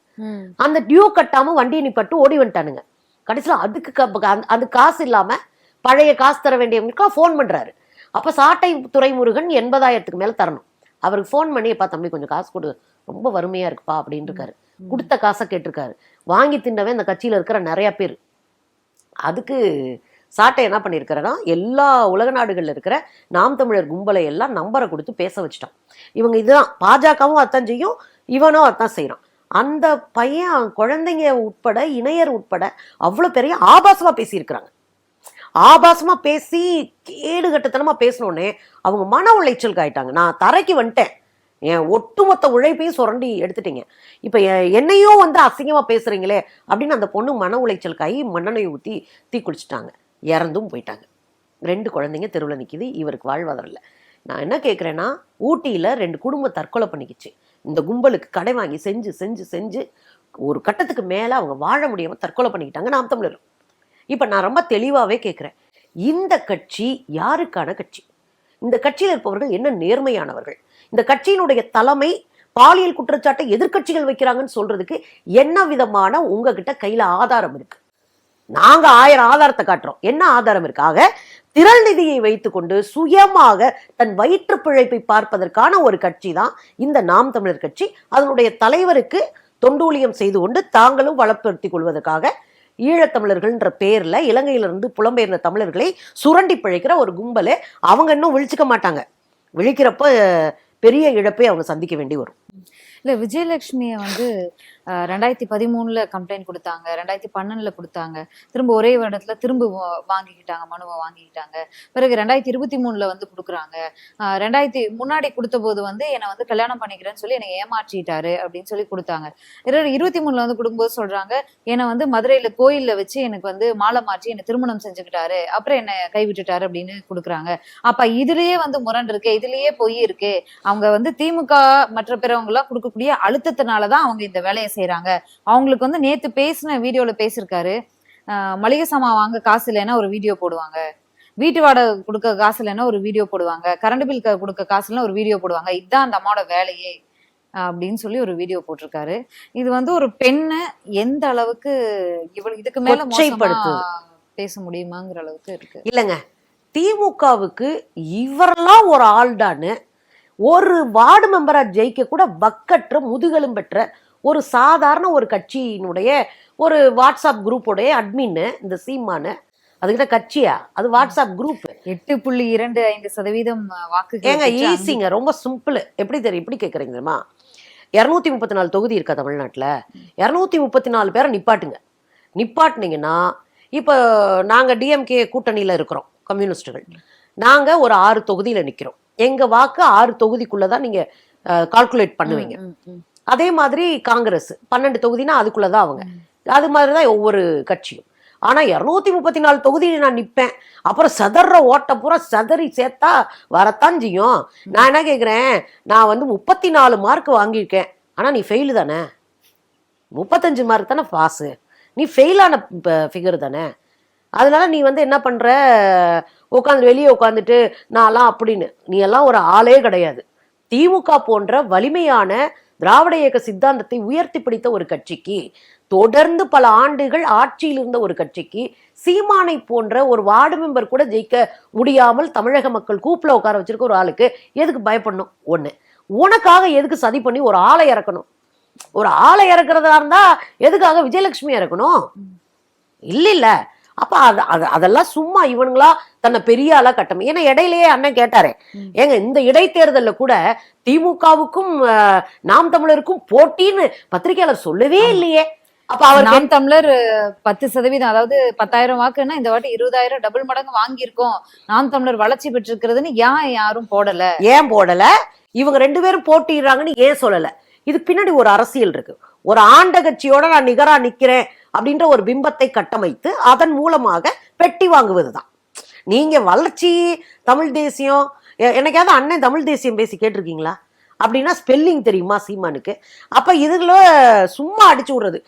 அந்த டியூ கட்டாம வண்டியை நிப்பட்டு ஓடி வந்துட்டானுங்க. கடைசியில் அதுக்கு அந்த- அது காசு இல்லாம பழைய காசு தர வேண்டியவங்களுக்கா ஃபோன் பண்றாரு. அப்ப சாட்டை துரைமுருகன் எண்பதாயிரத்துக்கு மேல தரணும். அவருக்கு ஃபோன் பண்ணி எப்பா தம்பி கொஞ்சம் காசு கொடு. ரொம்ப வறுமையா இருக்குப்பா அப்படின்னு இருக்காரு. கொடுத்த காசை கேட்டிருக்காரு. வாங்கி தின்னவன் இந்த கட்சியில இருக்கிற நிறைய பேர். அதுக்கு சாட்டை என்ன பண்ணியிருக்கிறேன்னா எல்லா உலக நாடுகளில் இருக்கிற நாம் தமிழர் கும்பலை எல்லாம் நம்பரை கொடுத்து பேச வச்சுட்டான். இவங்க இதுதான் பாஜகவும் அதான் செய்யும் இவனும் அதான் செய்கிறான் அந்த பையன் குழந்தைங்க உட்பட இணையர் உட்பட அவ்வளோ பெரிய ஆபாசமாக பேசியிருக்கிறாங்க. ஆபாசமாக பேசி கேடு கட்டத்தனமா பேசினோடனே அவங்க மன உளைச்சலுக்கு ஆயிட்டாங்க. நான் தரைக்கு வந்துட்டேன். என் ஒட்டுமொத்த உழைப்பையும் சுரண்டி எடுத்துட்டீங்க. இப்போ என்னையும் வந்து அசிங்கமாக பேசுகிறீங்களே அப்படின்னு அந்த பொண்ணு மன உளைச்சலுக்காகி மண்ணெண்ணெய் ஊற்றி தீ குளிச்சிட்டாங்க இறந்தும் போயிட்டாங்க. ரெண்டு குழந்தைங்க தெருவில் நிற்கிது இவருக்கு வாழ்வாதாரம் இல்லை. நான் என்ன கேட்குறேன்னா ஊட்டியில் ரெண்டு குடும்பம் தற்கொலை பண்ணிக்கிச்சு. இந்த கும்பலுக்கு கடை வாங்கி செஞ்சு செஞ்சு செஞ்சு ஒரு கட்டத்துக்கு மேலே அவங்க வாழ முடியாமல் தற்கொலை பண்ணிக்கிட்டாங்க நாம் தமிழர் இப்போ நான் ரொம்ப தெளிவாகவே கேட்குறேன் இந்த கட்சி யாருக்கான கட்சி? இந்த கட்சியில் இருப்பவர்கள் என்ன நேர்மையானவர்கள்? இந்த கட்சியினுடைய தலைமை பாலியல் குற்றச்சாட்டை எதிர்க்கட்சிகள் வைக்கிறாங்கன்னு சொல்றதுக்கு என்ன விதமான உங்ககிட்ட கையில ஆதாரம் இருக்கு? நாங்க ஆயிரம் ஆதாரத்தை காட்டுறோம். என்ன ஆதாரம் இருக்காக திரள் நிதியை வைத்துக்கொண்டு சுயமாக தன் வயிற்று பிழைப்பை பார்ப்பதற்கான ஒரு கட்சி தான் இந்த நாம் தமிழர் கட்சி. அதனுடைய தலைவருக்கு தொண்டூழியம் செய்து கொண்டு தாங்களும் வளப்படுத்திக் கொள்வதற்காக ஈழத்தமிழர்கள்ன்ற பேர்ல இலங்கையிலிருந்து புலம்பெயர்ந்த தமிழர்களை சுரண்டி பிழைக்கிற ஒரு கும்பலு அவங்க இன்னும் விழிச்சுக்க மாட்டாங்க. விழிக்கிறப்ப பெரிய இழப்பை அவங்க சந்திக்க வேண்டி வரும். இல்ல விஜயலட்சுமியை வந்து ரெண்டாயிரத்தி பதிமூணுல கம்ப்ளைண்ட் கொடுத்தாங்க. ரெண்டாயிரத்தி பன்னெண்டுல கொடுத்தாங்க. திரும்ப ஒரே வருடத்துல திரும்ப வாங்கிக்கிட்டாங்க மனுவை வாங்கிக்கிட்டாங்க. பிறகு ரெண்டாயிரத்தி இருபத்தி மூணுல வந்து கொடுக்குறாங்க. ரெண்டாயிரத்தி முன்னாடி கொடுத்த போது வந்து என்னை வந்து கல்யாணம் பண்ணிக்கிறேன்னு சொல்லி என்னை ஏமாற்றிட்டாரு அப்படின்னு சொல்லி கொடுத்தாங்க. இருபத்தி மூணுல வந்து கொடுக்கும்போது சொல்றாங்க என்னை வந்து மதுரையில கோயில்ல வச்சு எனக்கு வந்து மாலை மாற்றி என்னை திருமணம் செஞ்சுக்கிட்டாரு. அப்புறம் என்னை கைவிட்டுட்டாரு அப்படின்னு கொடுக்குறாங்க. அப்ப இதுலயே வந்து முரண் இருக்கு இதுலயே பொய் இருக்கு. அவங்க வந்து திமுக மற்ற பிறவங்க எல்லாம் கொடுக்கக்கூடிய அழுத்தத்தினாலதான் அவங்க இந்த வேலையை செய்யறாங்க அவங்களுக்கு வந்து நேத்து பேசின வீடியோல பேசியிருக்காரு. மளிகை சாமான் வாங்க காசு இல்லைன்னா ஒரு வீடியோ போடுவாங்க. வீட்டு வாடகை கொடுக்க காசு இல்லைன்னா ஒரு வீடியோ போடுவாங்க. கரண்ட் பில் கொடுக்க காசு இல்லைன்னா ஒரு வீடியோ போடுவாங்க. இதுதான் அந்த அம்மாவோட வேலையே அப்படின்னு சொல்லி ஒரு வீடியோ போட்டிருக்காரு. இது வந்து ஒரு பெண்ணை எந்த அளவுக்கு இவ்வளவு இதுக்கு மேல. பேச முடியுமாங்கிற அளவுக்கு இருக்கு. இல்லைங்க. திமுகவுக்கு இவரெல்லாம் ஒரு ஆள்டான்னு ஒரு வார்டு மெம்பரா ஜெயிக்க கூட வக்கற்ற முதுகெலும் பெற்ற ஒரு சாதாரண ஒரு கட்சியினுடைய ஒரு வாட்ஸ்அப் குரூப்போடைய அட்மின்னு இந்த சீமானு அதுக்கிட்ட கட்சியா? அது வாட்ஸ்அப் குரூப். எட்டு புள்ளி இரண்டு ஐந்து சதவீதம் வாக்குகள் ஏங்க ஈஸிங்க. ரொம்ப சிம்பிள். எப்படி தெரியும் எப்படி கேட்குறீங்க தெரியுமா? இரநூத்தி முப்பத்தி நாலு தொகுதி இருக்கா தமிழ்நாட்டில்? இரநூத்தி முப்பத்தி நாலு பேரை நிப்பாட்டுங்க. நிப்பாட்டுனீங்கன்னா இப்போ நாங்கள் டிஎம்கே கூட்டணியில் இருக்கிறோம் கம்யூனிஸ்டுகள். நாங்கள் ஒரு ஆறு தொகுதியில் நிற்கிறோம் எங்கள் வாக்கு ஆறு தொகுதிக்குள்ளே தான் நீங்கள் கால்குலேட் பண்ணுவீங்க. அதே மாதிரி காங்கிரஸ். பன்னெண்டு தொகுதினா அதுக்குள்ளே தான் அவங்க. அது மாதிரி தான் ஒவ்வொரு கட்சியும். ஆனால் இரநூத்தி முப்பத்தி நாலு தொகுதியில் நான் நிற்பேன் அப்புறம் சதற ஓட்ட பூரா சதறி சேர்த்தா வரத்தான் செய்யும். நான் என்ன கேட்குறேன் நான் வந்து முப்பத்தி நாலு மார்க் வாங்கியிருக்கேன். ஆனால் நீ ஃபெயிலு தானே? முப்பத்தஞ்சு மார்க் தானே பாஸு நீ ஃபெயிலான ஃபிகர் தானே? அதனால நீ வந்து என்ன பண்ணுற உட்காந்து வெளியே உட்காந்துட்டு நான்லாம் அப்படின்னு. நீ எல்லாம் ஒரு ஆளே கிடையாது. திமுக போன்ற வலிமையான திராவிட இயக்க சித்தாந்தத்தை உயர்த்தி பிடித்த ஒரு கட்சிக்கு தொடர்ந்து பல ஆண்டுகள் ஆட்சியில் இருந்த ஒரு கட்சிக்கு சீமானை போன்ற ஒரு வார்டு மெம்பர் கூட ஜெயிக்க முடியாமல் தமிழக மக்கள் கூப்பில் உட்கார வச்சிருக்க ஒரு ஆளுக்கு எதுக்கு பயப்படணும்? ஒன்று உனக்காக எதுக்கு சதி பண்ணி ஒரு ஆளை இறக்கணும்? ஒரு ஆளை இறக்குறதா இருந்தா எதுக்காக விஜயலட்சுமி இறக்கணும்? இல்ல இல்ல. அப்ப அது அது அதெல்லாம் சும்மா இவனுங்களா தன்னை பெரிய ஆளா கட்டம் ஏன்னா இடையிலேயே அண்ணன் கேட்டாரே. ஏங்க இந்த இடைத்தேர்தல்ல கூட திமுகவுக்கும் நாம் தமிழருக்கும் போட்டின்னு பத்திரிகையாளர் சொல்லவே இல்லையே. அப்ப அவர் நாம் தமிழர் பத்து சதவீதம் அதாவது பத்தாயிரம் வாக்குன்னா இந்த வாட்டி இருபதாயிரம் டபுள் மடங்கு வாங்கியிருக்கோம். நாம் தமிழர் வளர்ச்சி பெற்றிருக்கிறதுன்னு ஏன் யாரும் போடல? ஏன் போடல? இவங்க ரெண்டு பேரும் போட்டிடுறாங்கன்னு ஏன் சொல்லல? இது பின்னாடி ஒரு அரசியல் இருக்கு. ஒரு ஆண்ட கட்சியோட நான் நிகரா நிக்கிறேன் அப்படின்ற ஒரு பிம்பத்தை கட்டமைத்து அதன் மூலமாக பெட்டி வாங்குவதுதான். நீங்கள் வளர்ச்சி தமிழ் தேசியம் எ- என்னைக்காவது அண்ணன் தமிழ் தேசியம் பேசி கேட்டிருக்கீங்களா? அப்படின்னா ஸ்பெல்லிங் தெரியுமா சீமானுக்கு? அப்போ இதுல சும்மா அடிச்சு விடுறது.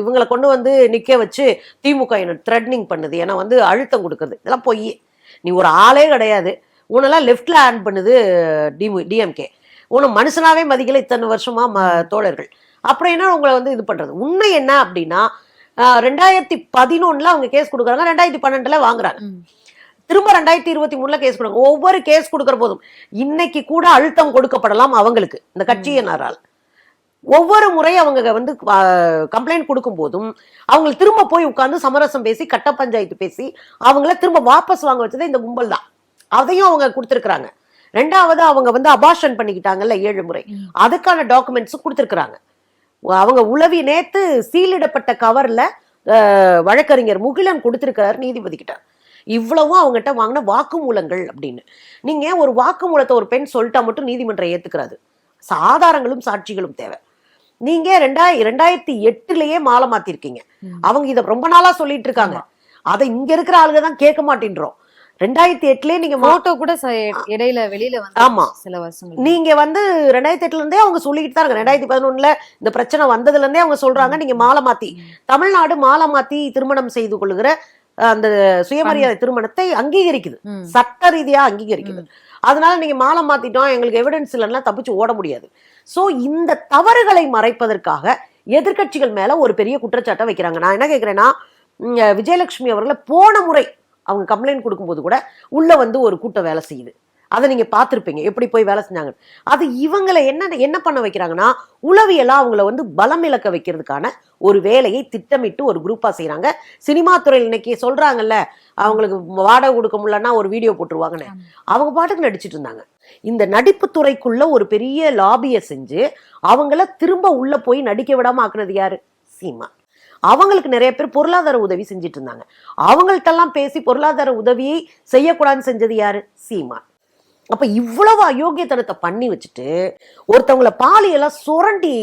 இவங்களை கொண்டு வந்து நிற்க வச்சு திமுக என்ன த்ரெட்னிங் பண்ணுது. ஏன்னா வந்து அழுத்தம் கொடுக்குறது இதெல்லாம் பொய். நீ ஒரு ஆளே கிடையாது. உன்னெல்லாம் லெஃப்டில் ஆன் பண்ணுது டிமு டிஎம்கே. உன்னை மனுஷனாவே மதிக்கல இத்தனை வருஷமா ம தோழர்கள். அப்புறம் என்ன உங்களை வந்து இது பண்ணுறது உண்மை என்ன அப்படின்னா ரெண்டாயிரத்தி பதினொன்றில் அவங்க கேஸ் கொடுக்குறாங்க. ரெண்டாயிரத்தி பன்னெண்டில் வாங்குறாங்க. திரும்ப ரெண்டாயிரத்தி இருபத்தி மூணுல கேஸ் கொடுங்க. ஒவ்வொரு கேஸ் கொடுக்கிற போதும். இன்னைக்கு கூட அழுத்தம் கொடுக்கப்படலாம் அவங்களுக்கு இந்த கட்சியினரால் ஒவ்வொரு முறை அவங்க வந்து கம்ப்ளைண்ட் கொடுக்கும் போதும் அவங்க திரும்ப போய் உட்கார்ந்து சமரசம் பேசி கட்ட பஞ்சாயத்து பேசி அவங்கள திரும்ப வாபஸ் வாங்க வச்சதே இந்த கும்பல் தான். அதையும் அவங்க கொடுத்துருக்குறாங்க. ரெண்டாவது அவங்க வந்து அபாஷன் பண்ணிக்கிட்டாங்கல்ல ஏழு முறை. அதுக்கான டாக்குமெண்ட்ஸும் கொடுத்துருக்குறாங்க. அவங்க உளவி நேத்து சீலிடப்பட்ட கவர்ல வழக்கறிஞர் முகிலன் கொடுத்திருக்கிறார் நீதிபதி கிட்ட இவ்வளவும் அவங்ககிட்ட வாங்கின வாக்குமூலங்கள் அப்படின்னு. நீங்க ஒரு வாக்குமூலத்தை ஒரு பெண் சொல்லிட்டா மட்டும் நீதிமன்றம் ஏத்துக்கிறாது? ஆதாரங்களும் சாட்சிகளும் தேவை. நீங்க ரெண்டாய் ரெண்டாயிரத்தி எட்டுலயே மாலை மாத்திருக்கீங்க. அவங்க இதை ரொம்ப நாளா சொல்லிட்டு இருக்காங்க. அதை இங்க இருக்கிற ஆளுங்க தான் கேட்க மாட்டேன்றோம். ரெண்டாயிரத்தி எட்டுலயே நீங்க மா- போட்டோ கூட இடையில வெளியில வந்து ஆமா. சில வருஷங்கள். நீங்க வந்து ரெண்டாயிரத்தி எட்டுல இருந்தே அவங்க சொல்லிக்கிட்டு தான் இருக்காங்க. ரெண்டாயிரத்தி பதினொன்னுல இந்த பிரச்சனை வந்ததுல இருந்தே அவங்க சொல்றாங்க. நீங்க மாலை மாத்தி தமிழ்நாடு மாலை மாத்தி திருமணம் செய்து கொள்ளுகிற அஹ், அந்த சுயமரியாதை திருமணத்தை அங்கீகரிக்குது. சட்ட ரீதியா அங்கீகரிக்குது. அதனால நீங்க மாலை மாத்திட்டோம் எங்களுக்கு எவிடன்ஸ் இல்லைன்னா தப்பிச்சு ஓட முடியாது. சோ இந்த தவறுகளை மறைப்பதற்காக எதிர்க்கட்சிகள் மேல ஒரு பெரிய குற்றச்சாட்டை வைக்கிறாங்க. நான் என்ன கேக்குறேன்னா ம், விஜயலட்சுமி அவர்களை போன முறை அவங்க கம்ப்ளைண்ட் கொடுக்கும்போது கூட உள்ள வந்து ஒரு கூட்டம் வேலை செய்யுது. அதை நீங்க பார்த்திருப்பீங்க. எப்படி போய் வேலை செஞ்சாங்க அது இவங்களை என்ன என்ன பண்ண வைக்கிறாங்கன்னா உளவியலா அவங்கள வந்து பலம் இழக்க வைக்கிறதுக்கான ஒரு வேலையை திட்டமிட்டு ஒரு குரூப்பா செய்றாங்க. சினிமா துறையில் இன்னைக்கு சொல்றாங்கல்ல அவங்களுக்கு வாடகை கொடுக்க முடியலன்னா ஒரு வீடியோ போட்டுருவாங்கன்னு. அவங்க பாட்டுக்கு நடிச்சிட்டு இருந்தாங்க. இந்த நடிப்பு துறைக்குள்ள ஒரு பெரிய லாபியை செஞ்சு அவங்கள திரும்ப உள்ள போய் நடிக்க விடாம ஆக்குனது யாரு? சீமா. அவங்களுக்கு நிறைய பேர் பொருளாதார உதவி செஞ்சுட்டு இருந்தாங்க. அவங்கள்ட்டெல்லாம் பேசி பொருளாதார உதவியை செய்யக்கூடாதுன்னு செஞ்சது யாரு? சீமா. அப்ப இவ்வளவு அயோக்கியத்தனத்தை பண்ணி வச்சுட்டு ஒருத்தவங்கள பாலியெல்லாம் சுரண்டி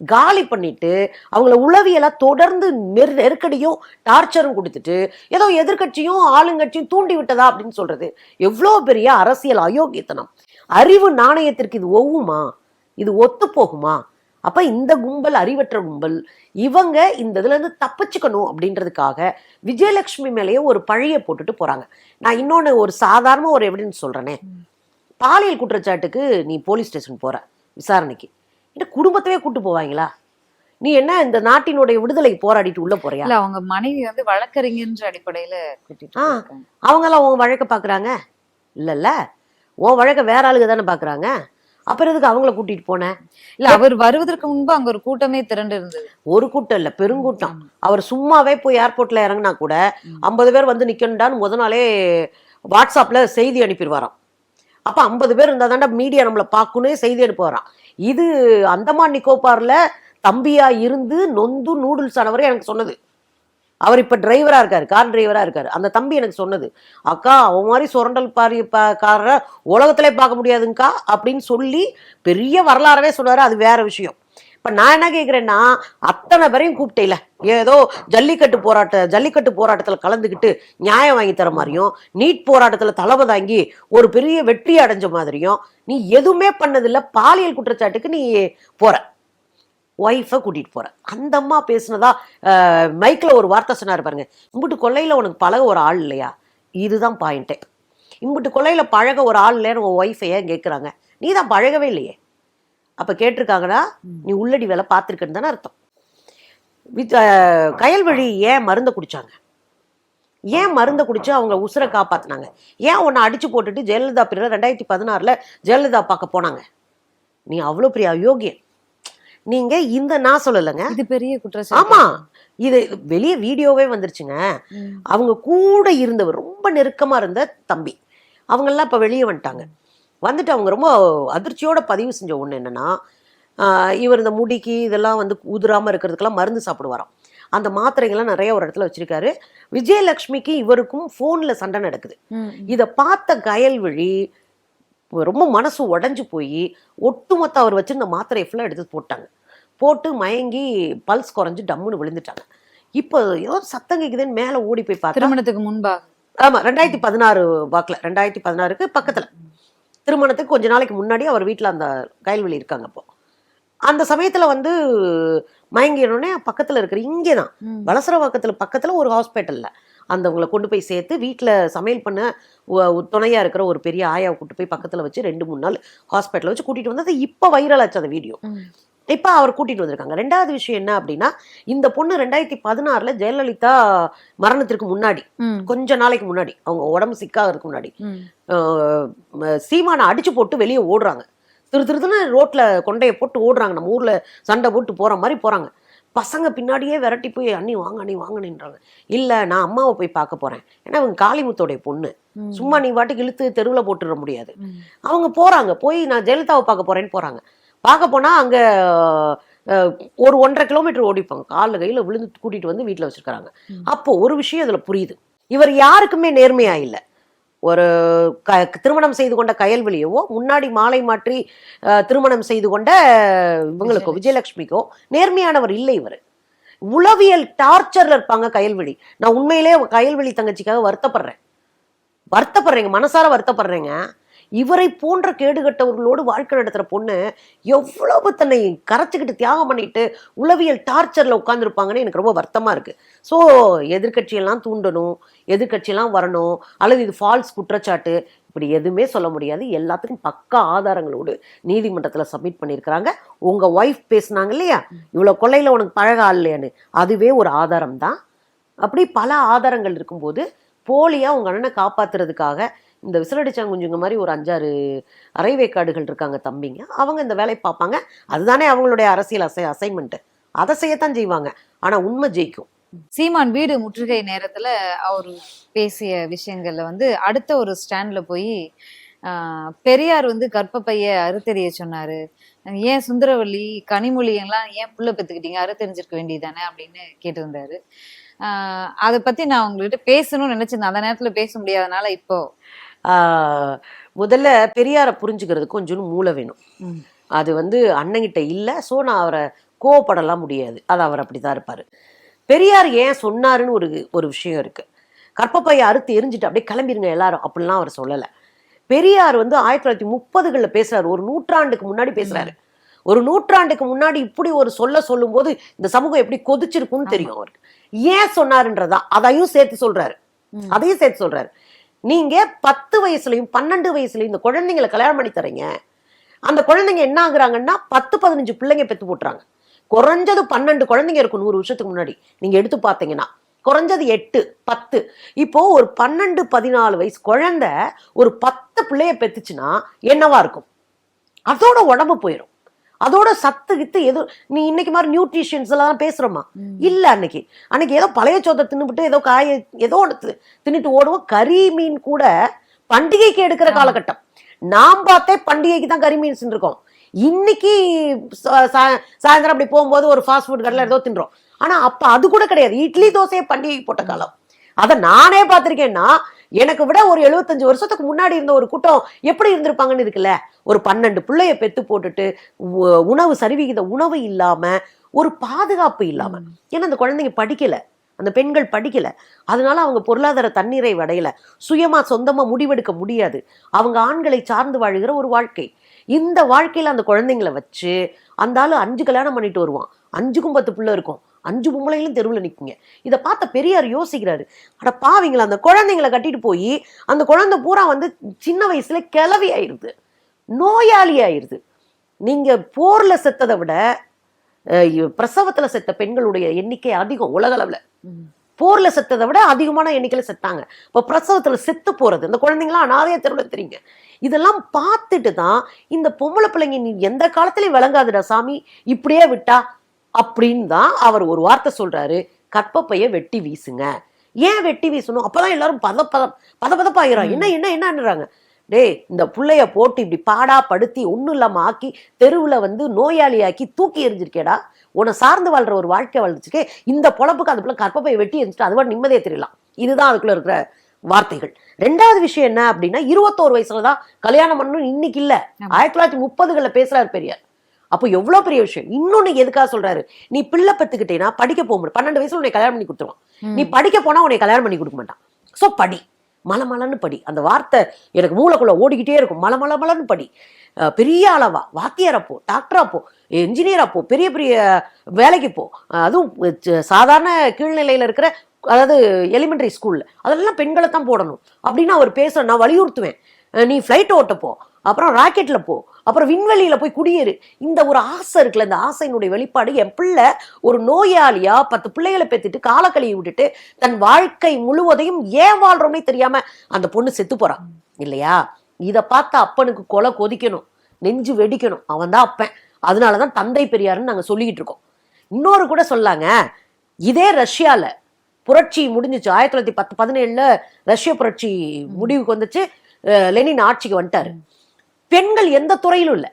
காலி பண்ணிட்டு அவங்கள உளவியெல்லாம் தொடர்ந்து நெரு நெருக்கடியும் டார்ச்சரும் கொடுத்துட்டு ஏதோ எதிர்க்கட்சியும் ஆளுங்கட்சியும் தூண்டி விட்டதா அப்படின்னு சொல்றது. எவ்வளோ பெரிய அரசியல் அயோக்கியத்தனம். அறிவு நாணயத்திற்கு இது ஒவ்வுமா? இது ஒத்து போகுமா? அப்ப இந்த கும்பல் அறிவற்ற கும்பல் இவங்க இந்த இதுல இருந்து தப்பிச்சுக்கணும் அப்படின்றதுக்காக விஜயலட்சுமி மேலேயே ஒரு பழிய போட்டுட்டு போறாங்க. நான் இன்னொன்னு ஒரு சாதாரண ஒரு எவிடன்ஸ் சொல்றேனே. பாலியல் குற்றச்சாட்டுக்கு நீ போலீஸ் ஸ்டேஷன் போற விசாரணைக்கு. இந்த குடும்பத்தவே கூட்டு போவாங்களா? நீ என்ன இந்த நாட்டினுடைய விடுதலை போராடிட்டு உள்ள போறியா? இல்ல அவங்க மனைவி வந்து வழக்கறிஞர்ன்ற அடிப்படையில. அவங்க எல்லாம் உன் வழக்க பாக்குறாங்க? இல்லல்ல. உன் வழக்க வேற ஆளுங்க தானே பாக்குறாங்க? அப்புறம் எதுக்கு அவங்கள கூட்டிட்டு போன? இல்ல அவர் வருவதற்கு முன்பு அங்க ஒரு கூட்டமே திரண்டு இருந்தது. ஒரு கூட்டம் இல்ல பெருங்கூட்டம். அவர் சும்மாவே போய் ஏர்போர்ட்ல இறங்குனா கூட ஐம்பது பேர் வந்து நிக்கணும்டான்னு முத நாளே வாட்ஸ்அப்ல செய்தி அனுப்பிடுவாராம். அப்போ ஐம்பது பேர் இருந்தால் தாண்டா மீடியா நம்மளை பார்க்கணும் செய்தி அனுப்ப வரான் இது அந்தமான் நிக்கோபாரில் தம்பியாக இருந்து நொந்து நூடுல்ஸ் ஆனவரே எனக்கு சொன்னது. அவர் இப்போ டிரைவராக இருக்கார் கார் டிரைவராக இருக்கார். அந்த தம்பி எனக்கு சொன்னது. அக்கா அவன் மாதிரி சுரண்டல் பாரி பா- காரரை உலகத்திலே பார்க்க முடியாதுங்கக்கா அப்படின்னு சொல்லி பெரிய வரலாறவே சொன்னார். அது வேற விஷயம். இப்ப நான் என்ன கேட்குறேன்னா அத்தனை பேரையும் கூப்பிட்டேல. ஏதோ ஜல்லிக்கட்டு போராட்ட ஜல்லிக்கட்டு போராட்டத்துல கலந்துக்கிட்டு நியாயம் வாங்கி தர மாதிரியும் நீட் போராட்டத்துல தலைமை தாங்கி ஒரு பெரிய வெற்றி அடைஞ்ச மாதிரியும் நீ எதுவுமே பண்ணதில்ல பாலியல் குற்றச்சாட்டுக்கு நீ போற. ஒய்ஃபை கூட்டிட்டு போற. அந்த அம்மா பேசுனதா மைக்ல ஒரு வார்த்தை சொன்னாரு பாருங்க. இம்புட்டு கொள்ளையில உனக்கு பழக ஒரு ஆள் இல்லையா? இதுதான் பாயிண்ட்டே இம்புட்டு கொள்ளையில பழக ஒரு ஆள் இல்லைன்னு உன் ஒய்ஃபை ஏன் கேட்குறாங்க நீ தான் பழகவே இல்லையே. அப்ப கேட்டிருக்காங்கன்னா நீ உள்ளடி வேலை பார்த்துருக்கன்னு தானே அர்த்தம். வித் கயல்வழி ஏன் மருந்தை குடிச்சாங்க? ஏன் மருந்தை குடிச்சு அவங்க உசுரை காப்பாத்துனாங்க? ஏன் உன்னை அடிச்சு போட்டுட்டு ஜெயலலிதா பிறகு ரெண்டாயிரத்தி பதினாறுல ஜெயலலிதா பார்க்க போனாங்க? நீ அவ்வளோ பெரிய அயோக்கியன். நீங்க இந்த நான் சொல்லலைங்க. இது பெரிய குற்றச்சாட்டு. ஆமா. இது வெளியே வீடியோவே வந்துருச்சுங்க. அவங்க கூட இருந்தவர் ரொம்ப நெருக்கமா இருந்த தம்பி. அவங்கெல்லாம் இப்ப வெளியே வந்துட்டாங்க. வந்துட்டு அவங்க ரொம்ப அதிர்ச்சியோட பதிவு செஞ்ச ஒண்ணு என்னன்னா இவர் இந்த முடிக்கு இதெல்லாம் வந்து உதிராம இருக்கிறதுக்கெல்லாம் மருந்து சாப்பிடுவாராம். அந்த மாத்திரைகள்லாம் நிறைய ஒரு இடத்துல வச்சிருக்காரு. விஜயலட்சுமிக்கு இவருக்கும் போன்ல சண்டை நடக்குது. இதை பார்த்த கயல்விழி ரொம்ப மனசு உடைஞ்சு போய் ஒட்டுமொத்த அவர் வச்சிருந்த மாத்திரையை ஃபுல்லாக எடுத்து போட்டாங்க. போட்டு மயங்கி பல்ஸ் குறைஞ்சு டம்முன்னு விழுந்துட்டாங்க. இப்போ ஏதோ சத்தம் கேக்குதுன்னு மேலே ஓடி போய் பார்த்தா திருமணத்துக்கு முன்பாக. ஆமா ரெண்டாயிரத்தி பதினாறு வாக்கில் ரெண்டாயிரத்தி பதினாறுக்கு பக்கத்துல. திருமணத்துக்கு கொஞ்ச நாளைக்கு முன்னாடி அவர் வீட்டில் அந்த கயல்வெளி இருக்காங்க அப்போ. அந்த சமயத்துல வந்து மயங்கிடனே பக்கத்துல இருக்கிற இங்கே தான். வலசரவாக்கத்துல பக்கத்துல ஒரு ஹாஸ்பிட்டல்ல. அந்தவங்களை கொண்டு போய் சேர்த்து வீட்டில் சமையல் பண்ண உ- உ- துணையா இருக்கிற ஒரு பெரிய ஆயாவை கூட்டு போய் பக்கத்துல வச்சு ரெண்டு மூணு நாள் ஹாஸ்பிட்டலில் வச்சு கூட்டிட்டு வந்தது. இப்போ வைரல் ஆச்சு அந்த வீடியோ. இப்போ அவர் கூட்டிட்டு வந்திருக்காங்க. ரெண்டாவது விஷயம் என்ன அப்படின்னா இந்த பொண்ணு ரெண்டாயிரத்தி பதினாறுல ஜெயலலிதா மரணத்திற்கு முன்னாடி. கொஞ்ச நாளைக்கு முன்னாடி அவங்க உடம்பு சிக்காகிறதுக்கு முன்னாடி சீமானை அடிச்சு போட்டு வெளியே ஓடுறாங்க. திரு திருதுன்னு ரோட்ல கொண்டையை போட்டு ஓடுறாங்க. நம்ம ஊர்ல சண்டை போட்டு போற மாதிரி போறாங்க. பசங்க பின்னாடியே விரட்டி போய் அண்ணி வாங்க அண்ணி வாங்கன்னுன்றாங்க இல்ல நான் அம்மாவை போய் பார்க்க போறேன். ஏன்னா அவங்க காளிமுத்தோடைய பொண்ணு. சும்மா நீ பாட்டுக்கு இழுத்து தெருவில் போட்டுட முடியாது. அவங்க போறாங்க. போய் நான் ஜெயலலிதாவை பார்க்க போறேன்னு போறாங்க. பார்க்க போனா அங்க ஒரு ஒன்றரை கிலோமீட்டர் ஓடிப்பாங்க. காலில் கையில விழுந்து கூட்டிட்டு வந்து வீட்டில் வச்சிருக்காங்க ம். அப்போ ஒரு விஷயம் இதுல புரியுது. இவர் யாருக்குமே நேர்மையா இல்லை. ஒரு க திருமணம் செய்து கொண்ட கயல்வெளியவோ முன்னாடி மாலை மாற்றி அஹ், திருமணம் செய்து கொண்ட இவங்களுக்கோ விஜயலட்சுமிக்கோ நேர்மையானவர் இல்லை இவர். உளவியல் டார்ச்சர்ல இருப்பாங்க கயல்வெளி. நான் உண்மையிலே கயல்வெளி தங்கச்சிக்காக வருத்தப்படுறேன். வருத்தப்படுறேங்க மனசார வருத்தப்படுறேங்க. இவரை போன்ற கேடுகட்டவர்களோடு வாழ்க்கை நடத்துற பொண்ணு எவ்வளவு தன்னை கரைச்சிக்கிட்டு தியாகம் பண்ணிட்டு உளவியல் டார்ச்சரில் உட்காந்துருப்பாங்கன்னு எனக்கு ரொம்ப வருத்தமாக இருக்குது ஸோ எதிர்க்கட்சியெல்லாம் தூண்டணும் எதிர்க்கட்சியெல்லாம் வரணும் அல்லது இது ஃபால்ஸ் குற்றச்சாட்டு இப்படி எதுவுமே சொல்ல முடியாது. எல்லாத்துக்கும் பக்கா ஆதாரங்களோடு நீதிமன்றத்தில் சப்மிட் பண்ணியிருக்கிறாங்க. உங்கள் ஒய்ஃப் பேசுனாங்க இல்லையா? இவ்வளோ கொள்ளையில் உனக்கு பழக இல்லையான்னு. அதுவே ஒரு ஆதாரம் தான் அப்படி பல ஆதாரங்கள் இருக்கும்போது போலியாக உங்கள் அண்ணனை காப்பாத்துறதுக்காக இந்த விசிலடிச்சாங்குஞ்சுங்க மாதிரி ஒரு அஞ்சாறு அரைவேக்காடுகள் இருக்காங்க தம்பிங்க. அவங்க இந்த வேலையை பார்ப்பாங்க. அதுதானே அவங்களுடைய அரசியல் அசை அசைன்மெண்ட்டு அதை செய்யத்தான் செய்வாங்க. ஆனால் உண்மை ஜெயிக்கும். சீமான் வீடு முற்றுகை நேரத்துல அவர் பேசிய விஷயங்கள்ல வந்து அடுத்த ஒரு ஸ்டாண்ட்ல போய் பெரியார் வந்து கர்ப்பப்பைய அறுத்தெறிய சொன்னாரு. ஏன் சுந்தரவல்லி கனிமொழி எல்லாம் ஏன் புள்ள பெத்துக்கிட்டீங்க? அறுத்தெறிஞ்சிருக்க வேண்டியதானே அப்படின்னு கேட்டிருந்தாரு ஆஹ், அதை பத்தி நான் உங்ககிட்ட பேசணும்னு நினைச்சிருந்தேன் அந்த நேரத்துல பேச முடியாதனால இப்போ முதல்ல பெரியாரை புரிஞ்சுக்கிறதுக்கு கொஞ்சம் மூளை வேணும். அது வந்து அண்ணங்கிட்ட இல்லை ஸோ நான் அவரை கோவப்படலாம் முடியாது. அது அவர் அப்படிதான் இருப்பாரு. பெரியார் ஏன் சொன்னாருன்னு ஒரு ஒரு விஷயம் இருக்கு. கற்பப்பையை அறுத்து எரிஞ்சிட்டு அப்படியே கிளம்பிருங்க எல்லாரும் அப்படிலாம் அவர் சொல்லலை. பெரியார் வந்து ஆயிரத்தி தொள்ளாயிரத்தி முப்பதுகளில் பேசுறாரு. ஒரு நூற்றாண்டுக்கு முன்னாடி பேசுறாரு. ஒரு நூற்றாண்டுக்கு முன்னாடி இப்படி ஒரு சொல்ல சொல்லும்போது இந்த சமூகம் எப்படி கொதிச்சிருக்கும்னு தெரியும் அவருக்கு. ஏன் சொன்னாருன்றதா அதையும் சேர்த்து சொல்றாரு. ம். அதையும் சேர்த்து சொல்றாரு. நீங்க பத்து வயசுலயும் பன்னெண்டு வயசுலயும் இந்த குழந்தைங்களை கல்யாணம் பண்ணி தரீங்க. அந்த குழந்தைங்க என்ன ஆகுறாங்கன்னா பத்து பதினஞ்சு பிள்ளைங்க பெத்து போட்டுறாங்க. குறைஞ்சது பன்னெண்டு குழந்தைங்க இருக்கும் நூறு வருஷத்துக்கு முன்னாடி. நீங்க எடுத்து பார்த்தீங்கன்னா குறைஞ்சது எட்டு பத்து. இப்போ ஒரு பன்னெண்டு பதினாலு வயசு குழந்தை ஒரு பத்து பிள்ளைய பெத்துச்சுன்னா என்னவா இருக்கும்? அதோட உடம்பு போயிடும் அதோட சத்து கித்து எது நீ இன்னைக்கு மாதிரி நியூட்ரிஷன்ஸ் எல்லாம் பேசுறோமா? இல்ல அன்னைக்கு. அன்னைக்கு ஏதோ பழைய சோத்தை தின்னுபிட்டு ஏதோ காய ஏதோ ஒன்று தின்னுட்டு ஓடுவோம். கறி மீன் கூட பண்டிகைக்கு எடுக்கிற காலகட்டம். நாம் பார்த்தே பண்டிகைக்கு தான் கறி மீன் இருக்கோம் இன்னைக்கு சாயந்தரம் அப்படி போகும்போது ஒரு ஃபாஸ்ட் ஃபுட் கடையில் ஏதோ தின்றோம். ஆனா அப்ப அது கூட கிடையாது. இட்லி தோசையை பண்டிகைக்கு போட்ட காலம். அதை நானே பார்த்திருக்கேன்னா எனக்கு விட ஒரு எழுபத்தஞ்சு வருஷத்துக்கு முன்னாடி இருந்த ஒரு கூட்டம் எப்படி இருந்திருப்பாங்கன்னு இருக்குல்ல ஒரு பன்னெண்டு பிள்ளைய பெத்து போட்டுட்டு உணவு சரிவிகித உணவு இல்லாம ஒரு பாதுகாப்பு இல்லாம. ஏன்னா அந்த குழந்தைங்க படிக்கல. அந்த பெண்கள் படிக்கல. அதனால அவங்க பொருளாதார தண்ணீரை அடையல சுயமா சொந்தமா முடிவெடுக்க முடியாது. அவங்க ஆண்களை சார்ந்து வாழுகிற ஒரு வாழ்க்கை. இந்த வாழ்க்கையில அந்த குழந்தைங்களை வச்சு அந்த ஆளு அஞ்சு கல்யாணம் பண்ணிட்டு வருவான். அஞ்சுக்கும் பத்து பிள்ளை இருக்கும். அஞ்சு பொம்பளைகளும் தெருவில் நிற்குங்க இதை பார்த்த பெரியார் யோசிக்கிறாரு. அட பாவிங்களா அந்த குழந்தைங்களை கட்டிட்டு போய் அந்த குழந்தை பூரா வந்து சின்ன வயசுல கிளவி ஆயிருது. நோயாளி ஆயிருது. நீங்க போர்ல செத்ததை விட பிரசவத்துல செத்த பெண்களுடைய எண்ணிக்கை அதிகம் உலக அளவுல. ம். போர்ல செத்ததை விட அதிகமான எண்ணிக்கையில செத்தாங்க. இப்போ பிரசவத்துல செத்து போறது இந்த குழந்தைங்களாம் அனாதைய தெருவில் தெரியுங்க. இதெல்லாம் பார்த்துட்டு தான் இந்த பொம்பளை பிள்ளைங்க நீ எந்த காலத்திலயும் விளங்காதுடா சாமி. இப்படியே விட்டா அப்படின்னு தான் அவர் ஒரு வார்த்தை சொல்றாரு. கற்பப்பைய வெட்டி வீசுங்க. ஏன் வெட்டி வீசணும்? அப்பதான் எல்லாரும் பத பதம் பத பதப்பாயிரம் என்ன என்ன என்னன்றாங்க டேய் இந்த புள்ளைய போட்டு இப்படி பாடா படுத்தி ஒண்ணும் இல்லாம ஆக்கி தெருவுல வந்து நோயாளியாக்கி தூக்கி எறிஞ்சிருக்கேடா. உன்னை சார்ந்து வாழ்ற ஒரு வாழ்க்கை வாழ்ந்துச்சுக்கே. இந்த பொழப்புக்கு அது பிள்ளை கற்பப்பையை வெட்டி எரிஞ்சிட்டு அது கூட நிம்மதியே தெரியலாம். இதுதான் அதுக்குள்ள இருக்கிற வார்த்தைகள். ரெண்டாவது விஷயம் என்ன அப்படின்னா இருபத்தோரு வயசுல தான் கல்யாணம் பண்ணணும் இன்னைக்கு இல்ல. ஆயிரத்தி தொள்ளாயிரத்தி முப்பதுகளில் பேசுறாரு பெரியார். அப்போ எவ்வளவு பெரிய விஷயம்? இன்னொன்னு எதுக்காக சொல்றாரு? நீ பிள்ளை பெத்துக்கிட்டேனா படிக்க போக முடியும் பன்னெண்டு வயசுல உன்னை கல்யாணம் பண்ணி கொடுத்துருவான். நீ படிக்க போனா உன்னை கல்யாணம் பண்ணி கொடுக்க மாட்டான். சோ படி. மல மலன்னு படி. அந்த வார்த்தை எனக்கு மூளைக்குள்ள ஓடிக்கிட்டே இருக்கும். மல மல மலன்னு படி. அஹ் பெரிய அளவா வாத்தியாரா போ. டாக்டரா போ. என்ஜினியரா போ. பெரிய பெரிய வேலைக்கு போ. அதுவும் சாதாரண கீழ்நிலையில இருக்கிற அதாவது எலிமெண்டரி ஸ்கூல்ல அதெல்லாம் பெண்களை தான் போடணும். அப்படின்னு அவர் பேச நான் வலியுறுத்துவேன். நீ ஃப்ளைட் ஓட்ட போ. அப்புறம் ராக்கெட்ல போ. அப்புறம் விண்வெளியில போய் குடியேறு. இந்த ஒரு ஆசை இருக்குல்ல இந்த ஆசையினுடைய வெளிப்பாடு. என் பிள்ளை ஒரு நோயாளியா பத்து பிள்ளைகளை பெத்துட்டு காலை கழுவி விட்டுட்டு தன் வாழ்க்கை முழுவதையும் ஏன் வாழ்றோம்னே தெரியாம அந்த பொண்ணு செத்து போறா. இல்லையா? இத பார்த்த அப்பனுக்கு கொலை கொதிக்கணும். நெஞ்சு வெடிக்கணும். அவன் தான் அப்பன். அதனாலதான் தந்தை பெரியாருன்னு நாங்க சொல்லிக்கிட்டு இருக்கோம். இன்னொரு கூட சொல்லாங்க. இதே ரஷ்யால புரட்சி முடிஞ்சுச்சு. ஆயிரத்தி தொள்ளாயிரத்தி பத்து பதினேழுல ரஷ்ய புரட்சி முடிவுக்கு வந்துச்சு. லெனின் ஆட்சிக்கு வந்துட்டாரு. பெண்கள் எந்த துறையிலும் இல்லை.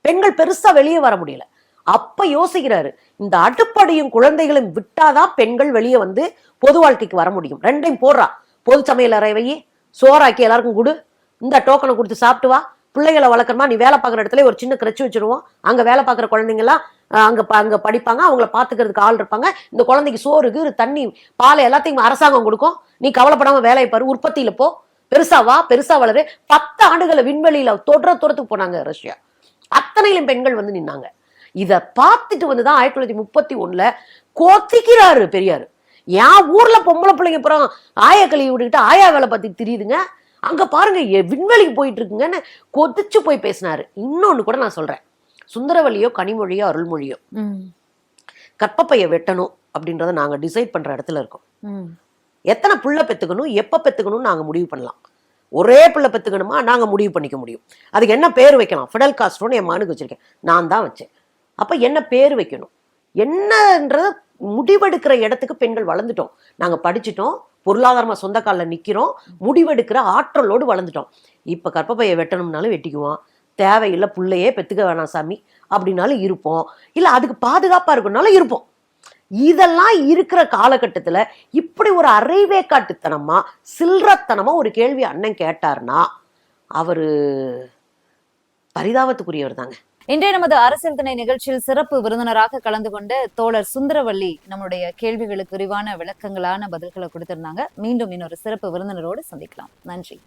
பெண்கள் பெருசா வெளியே வர முடியல. அப்ப யோசிக்கிறாரு இந்த அடுப்படையும் குழந்தைகளும் விட்டாதான் பெண்கள் வெளியே வந்து பொது வாழ்க்கைக்கு வர முடியும். ரெண்டையும் போடுறா. பொது சமையல் அறை சோறாக்கி எல்லாருக்கும் கொடு. இந்த டோக்கனை கொடுத்து சாப்பிட்டு வா. பிள்ளைகளை வளர்க்கணுமா? நீ வேலை பார்க்குற இடத்துல ஒரு சின்ன கிரச்சி வச்சிருவோம். அங்கே வேலை பார்க்குற குழந்தைங்கலாம் அங்கே அங்கே ப- படிப்பாங்க. அவங்கள பார்த்துக்கிறதுக்கு ஆள் இருப்பாங்க. இந்த குழந்தைக்கு சோறு கீறு தண்ணி பால் எல்லாத்தையும் அரசாங்கம் கொடுக்கும். நீ கவலைப்படாமல் வேலையை பாரு. உற்பத்தியில் போ. பெருசா வா பெருசா வளரு. பத்து ஆண்டுகளை விண்வெளியில தொடர தூரத்துக்கு போனாங்க ரஷ்யா. அத்தனையிலும் பெண்கள் வந்து நின்னாங்க. இத பார்த்துட்டு வந்துதான் ஆயிரத்தி தொள்ளாயிரத்தி முப்பத்தி ஒண்ணுல கொத்திக்கிறாரு பெரியாரு. என் ஊர்ல பொம்பளை பிள்ளைங்க அப்புறம் ஆயா கழுவி விட்டுக்கிட்டு ஆயா வேலை பார்த்துட்டு தெரியுதுங்க. அங்க பாருங்க விண்வெளிக்கு போயிட்டு இருக்குங்கன்னு கொதிச்சு போய் பேசினாரு. இன்னொன்னு கூட நான் சொல்றேன். சுந்தரவல்லியோ கனிமொழியோ அருள்மொழியோ. ம். கற்பப்பைய வெட்டணும் அப்படின்றத நாங்க டிசைட் பண்ற இடத்துல இருக்கோம். ம். எத்தனை புள்ள பெற்றுக்கணும் எப்போ பெத்துக்கணும்னு நாங்கள் முடிவு பண்ணலாம். ஒரே பிள்ளை பெற்றுக்கணுமா நாங்கள் முடிவு பண்ணிக்க முடியும். அதுக்கு என்ன பேர் வைக்கலாம்? ஃபிடல் காஸ்ட்ரோன்னு என் மகனுக்கு வச்சிருக்கேன். நான் தான் வச்சேன். அப்போ என்ன பேர் வைக்கணும்? என்னன்றத முடிவெடுக்கிற இடத்துக்கு பெண்கள் வளர்ந்துட்டோம். நாங்கள் படிச்சிட்டோம் பொருளாதாரமாக சொந்த காலில் நிற்கிறோம் முடிவெடுக்கிற ஆற்றலோடு வளர்ந்துட்டோம். இப்போ கற்பப்பையை வெட்டணும்னாலும் வெட்டிக்குவோம் தேவையில்லை புள்ளையே பெற்றுக்க வேணாம் சாமி. அப்படின்னாலும் இருப்போம். இல்லை அதுக்கு பாதுகாப்பாக இருக்கணும்னாலும் இருப்போம். இதெல்லாம் இருக்கிற காலகட்டத்தில் இப்படி ஒரு அரைவேக்காட்டுத்தனமா சில்றத்தனமா ஒரு கேள்வி அண்ணன் கேட்டாருன்னா அவரு பரிதாபத்துக்குரியவர் தாங்க. இன்றைய நமது அரசியல் திணை நிகழ்ச்சியில் சிறப்பு விருந்தினராக கலந்து கொண்ட தோழர் சுந்தரவல்லி நம்முடைய கேள்விகளுக்கு விரிவான விளக்கங்களான பதில்களை கொடுத்திருந்தாங்க. மீண்டும் இன்னொரு சிறப்பு விருந்தினரோடு சந்திக்கலாம். நன்றி.